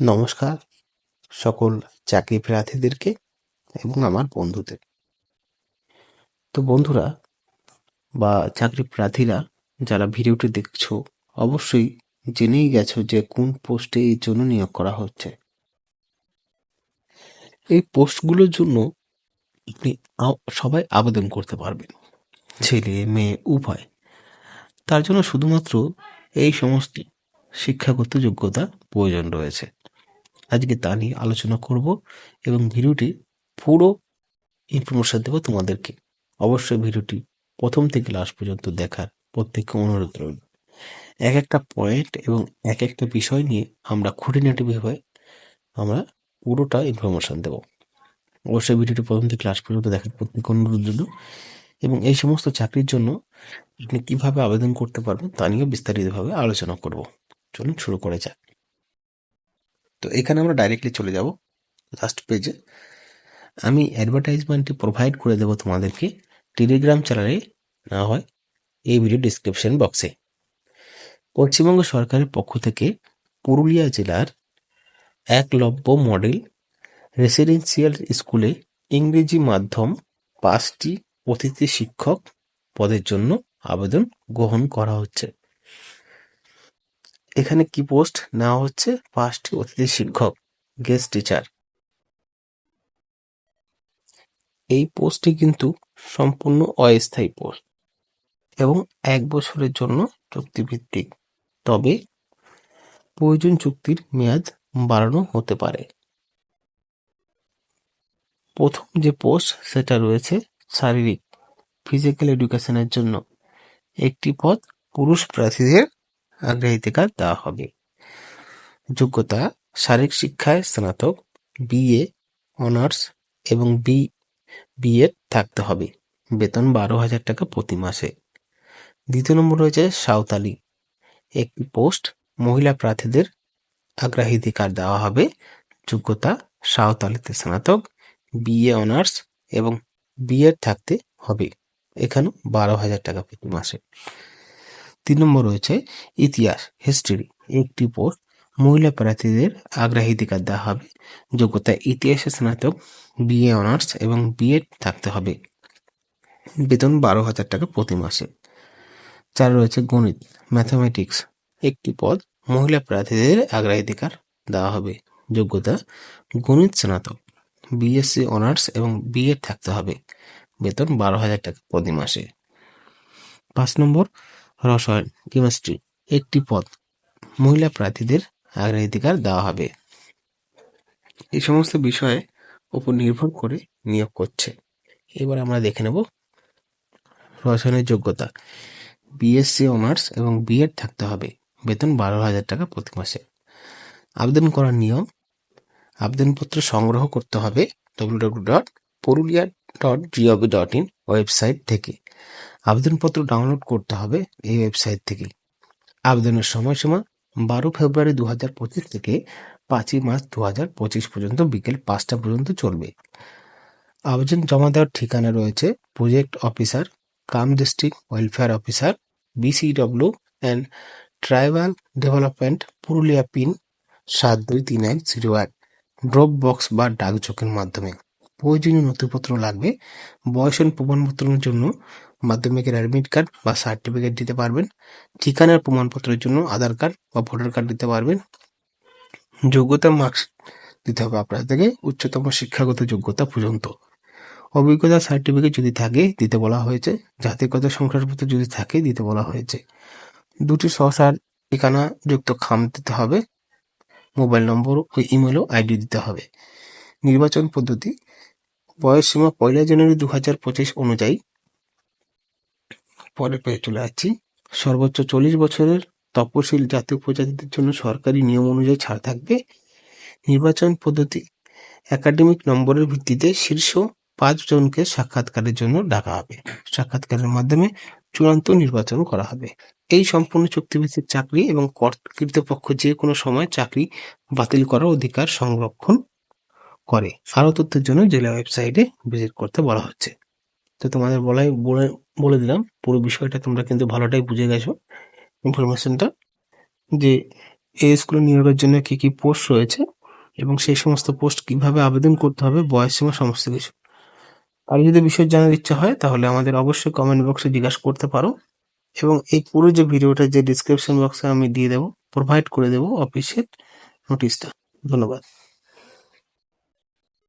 নমস্কার সকল চাকরি প্রার্থীদেরকে এবং আমার বন্ধুদের। তো বন্ধুরা বা চাকরি প্রার্থীরা, যারা ভিডিওটি দেখছ, অবশ্যই জেনেই গেছো যে কোন পোস্টে এই জন্য নিয়োগ করা হচ্ছে। এই পোস্টগুলোর জন্য আপনি সবাই আবেদন করতে পারবেন, ছেলে, মেয়ে, উভয়। তার জন্য শুধুমাত্র এই সমস্ত শিক্ষাগত যোগ্যতা প্রয়োজন রয়েছে। আজকে তা নিয়ে আলোচনা করব এবং ভিডিওটি পুরো ইনফরমেশন দেবো তোমাদেরকে। অবশ্যই ভিডিওটি প্রথম থেকে লাস্ট পর্যন্ত দেখার প্রত্যেককে অনুরোধ রইল। এক একটা পয়েন্ট এবং এক একটা বিষয় নিয়ে আমরা খুঁটিনাটিভাবে আমরা পুরোটা ইনফরমেশন দেব। অবশ্যই ভিডিওটি প্রথম থেকে লাস্ট পর্যন্ত দেখার প্রত্যেক অনুরোধ রইল এবং এই সমস্ত চাকরির জন্য আপনি কীভাবে আবেদন করতে পারবেন তা নিয়ে বিস্তারিতভাবে আলোচনা করব। চলুন শুরু করে যাক। তো এখানে আমরা ডাইরেক্টলি চলে যাব লাস্ট পেজে আমি অ্যাডভার্টাইজমেন্টটি প্রোভাইড করে দেবো তোমাদেরকে টেলিগ্রাম চ্যানেলে না হয়, এই ভিডিও ডিসক্রিপশন বক্সে পশ্চিমবঙ্গ সরকারের পক্ষ থেকে পুরুলিয়া জেলার একলব্য মডেল রেসিডেন্সিয়াল স্কুলে ইংরেজি মাধ্যম পাঁচটি অতিথি শিক্ষক পদের জন্য আবেদন গ্রহণ করা হচ্ছে। এখানে কি পোস্ট? নেওয়া হচ্ছে পাঁচটি অতিথি শিক্ষক, গেস্ট টিচার। এই পোস্টটি কিন্তু সম্পূর্ণ অস্থায়ী পোস্ট এবং এক বছরের জন্য চুক্তিভিত্তিক। তবে প্রয়োজন চুক্তির মেয়াদ বাড়ানো হতে পারে। প্রথম যে পোস্ট, সেটা রয়েছে শারীরিক, ফিজিক্যাল এডুকেশনের জন্য। একটি পদ পুরুষ প্রার্থীদের অগ্রাধিকার দেওয়া হবে। যোগ্যতা, শারীরিক শিক্ষায় স্নাতক বিএ অনার্স এবং বি বিএড থাকতে হবে। বেতন বারো হাজার টাকা প্রতি মাসে। দ্বিতীয় নম্বর রয়েছে সাঁওতালি। একটি পোস্ট মহিলা প্রার্থীদের অগ্রাধিকার দেওয়া হবে। যোগ্যতা, সাঁওতালিতে স্নাতক বিএ অনার্স এবং বিএড থাকতে হবে। এখানেও বারো হাজার টাকা প্রতি মাসে। তিন নম্বর রয়েছে ইতিহাস হিস্ট্রি একটি পোস্ট মহিলা প্রার্থীদের অগ্রাধিকার দেওয়া হবে যোগ্যতা ইতিহাসে স্নাতক বিএ অনার্স এবং বিএড থাকতে হবে। বেতন বারো হাজার টাকা প্রতি মাসে। চার রয়েছে গণিত ম্যাথামেটিক্স একটি পদ, মহিলা প্রার্থীদের অগ্রাধিকার দেওয়া হবে, যোগ্যতা গণিত স্নাতক বিএসসি অনার্স এবং বিএড থাকতে হবে। বেতন বারো হাজার টাকা প্রতি মাসে। পাঁচ নম্বর রসায়ন কেমিস্ট্রি একটি পদ। মহিলা প্রার্থীদের অগ্রাধিকার দেওয়া হবে। এই সমস্ত বিষয়ে উপর নির্ভর করে নিয়োগ করছে। এবার আমরা দেখে নেব রসায়নের যোগ্যতা। বিএসসি অনার্স এবং বিএড থাকতে হবে। বেতন বারো হাজার টাকা প্রতি মাসে। আবেদন করার নিয়ম, আবেদনপত্র সংগ্রহ করতে হবে W dot Purulia dot GOV dot in website থেকে। আবেদনপত্র ডাউনলোড করতে হবে এই ওয়েবসাইট থেকে আবেদনের সময়সীমা বারো ফেব্রুয়ারি দু হাজার পঁচিশ থেকে পাঁচই মার্চ দু হাজার পঁচিশ পর্যন্ত বিকেল পাঁচটা পর্যন্ত চলবে। আবেদন জমা দেওয়ার ঠিকানা রয়েছে project officer cum district welfare officer BCW and tribal development Purulia pin সাত দুই তিন এক জিরো এক। ড্রপ বক্স বা ডাকযোগের মাধ্যমে। প্রয়োজনীয় নথিপত্র লাগবে। বয়সন প্রমাণপত্রের জন্য মাধ্যমিকের অ্যাডমিট কার্ড বা সার্টিফিকেট দিতে পারবেন। ঠিকানার প্রমাণপত্রের জন্য আধার কার্ড বা ভোটার কার্ড দিতে পারবেন। যোগ্যতা মার্কস দিতে হবে আপনার থেকে, উচ্চতম শিক্ষাগত যোগ্যতা পর্যন্ত। অভিজ্ঞতা সার্টিফিকেট যদি থাকে, দিতে বলা হয়েছে। জাতিগত শংসাপত্র যদি থাকে, দিতে বলা হয়েছে। দুটি সহসার ঠিকানা যুক্ত খাম দিতে হবে। মোবাইল নম্বর ও ইমেলও আইডি দিতে হবে। নির্বাচন পদ্ধতি বয়স সীমা পয়লা জানুয়ারি দু হাজার পঁচিশ অনুযায়ী। পরের পেয়ে চলে আসছি সর্বোচ্চ চল্লিশ বছরের তপশিল জাতি উপজাতিদের জন্য সরকারি নিয়ম অনুযায়ী ছাড় থাকবে। নির্বাচন পদ্ধতি একাডেমিক নম্বরের ভিত্তিতে শীর্ষ পাঁচ জনকে সাক্ষাৎকারের জন্য ডাকা হবে। সাক্ষাৎকারের মাধ্যমে চূড়ান্ত নির্বাচন করা হবে। এই সম্পূর্ণ চুক্তিভিত্তিক চাকরি এবং কর্তৃপক্ষ যে কোনো সময় চাকরি বাতিল করার অধিকার সংরক্ষণ করে। আরও তথ্যের জন্য জেলা ওয়েবসাইটে ভিজিট করতে বলা হচ্ছে। তো তোমাদের বলাই বলে বলে দিলাম, পুরো বিষয়টা তোমরা কিন্তু ভালোটাই বুঝে গেছো। ইনফরমেশনটা যে এই স্কুলে নিয়োগের জন্য কি কি পোস্ট রয়েছে এবং সেই সমস্ত পোস্ট কীভাবে আবেদন করতে হবে, বয়স সীমা, সমস্ত কিছু। আর যদি বিষয় জানার ইচ্ছা হয়, তাহলে আমাদের অবশ্যই কমেন্ট বক্সে জিজ্ঞাসা করতে পারো। এবং এই পুরো যে ভিডিওটা, যে ডিসক্রিপশন বক্সে আমি দিয়ে দেবো প্রোভাইড করে দেবো অফিসের নোটিশটা ধন্যবাদ।